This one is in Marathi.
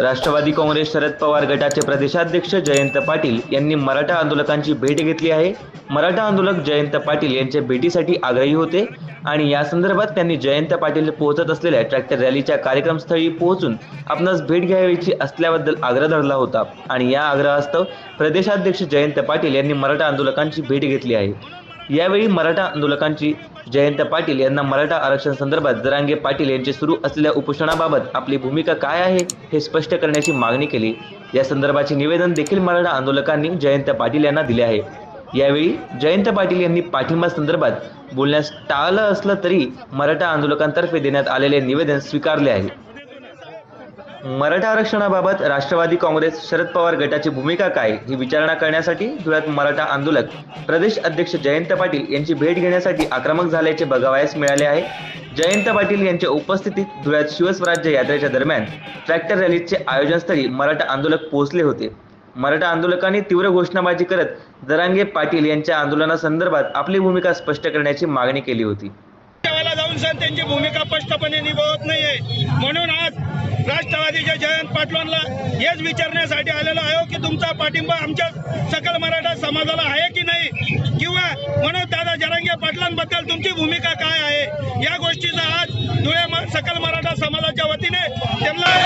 राष्ट्रवादी काँग्रेस शरद पवार गटाचे प्रदेशाध्यक्ष जयंत पाटील यांनी मराठा आंदोलकांची भेट घेतली आहे. मराठा आंदोलक जयंत पाटील यांच्या भेटीसाठी आग्रही होते आणि या संदर्भात त्यांनी जयंत पाटील पोहोचत असलेल्या ट्रॅक्टर रॅलीच्या कार्यक्रमस्थळी पोहोचून आपणास भेट घ्यावीची असल्याबद्दल आग्रह धरला होता. आणि या आग्रहास्तव प्रदेशाध्यक्ष जयंत पाटील यांनी मराठा आंदोलकांची भेट घेतली आहे. यावेळी मराठा आंदोलकांची जयंत पाटील यांना मराठा आरक्षण संदर्भात जरांगे पाटील यांचे सुरू असलेल्या उपोषणाबाबत आपली भूमिका काय आहे हे स्पष्ट करण्याची मागणी केली. या संदर्भाचे निवेदन देखील मराठा आंदोलकांनी जयंत पाटील यांना दिले आहे. यावेळी जयंत पाटील यांनी पाठिंबा संदर्भात बोलण्यास टाळलं असलं तरी मराठा आंदोलकांतर्फे देण्यात आलेले निवेदन स्वीकारले आहे. मराठा आरक्षणाबाबत राष्ट्रवादी काँग्रेस शरद पवार गटाची भूमिका काय ही विचारणा करण्यासाठी धुळ्यात मराठा आंदोलक प्रदेश अध्यक्ष जयंत पाटील यांची भेट घेण्यासाठी आक्रमक झाल्याचे बघावयास मिळाले आहे. जयंत पाटील यांच्या उपस्थितीत धुळ्यात शिवस्वराज्य यात्रेच्या दरम्यान ट्रॅक्टर रॅलीचे आयोजनस्थळी मराठा आंदोलक पोहोचले होते. मराठा आंदोलकांनी तीव्र घोषणाबाजी करत जरांगे पाटील यांच्या आंदोलनासंदर्भात आपली भूमिका स्पष्ट करण्याची मागणी केली होती. जाऊन त्यांची भूमिका स्पष्टपणे निभावत नाहीये. म्हणून संजय जयंत पाटलांना हेच विचारण्यासाठी आलेलो आहे की तुमचा पाठिंबा आमच्या सकल मराठा समाजाला आहे की नाही? किंवा मनोज दादा जरांगे पाटलांबद्दल तुमची भूमिका काय आहे? या गोष्टीचा आज धुळे सकल मराठा समाजाच्या वतीने त्यांना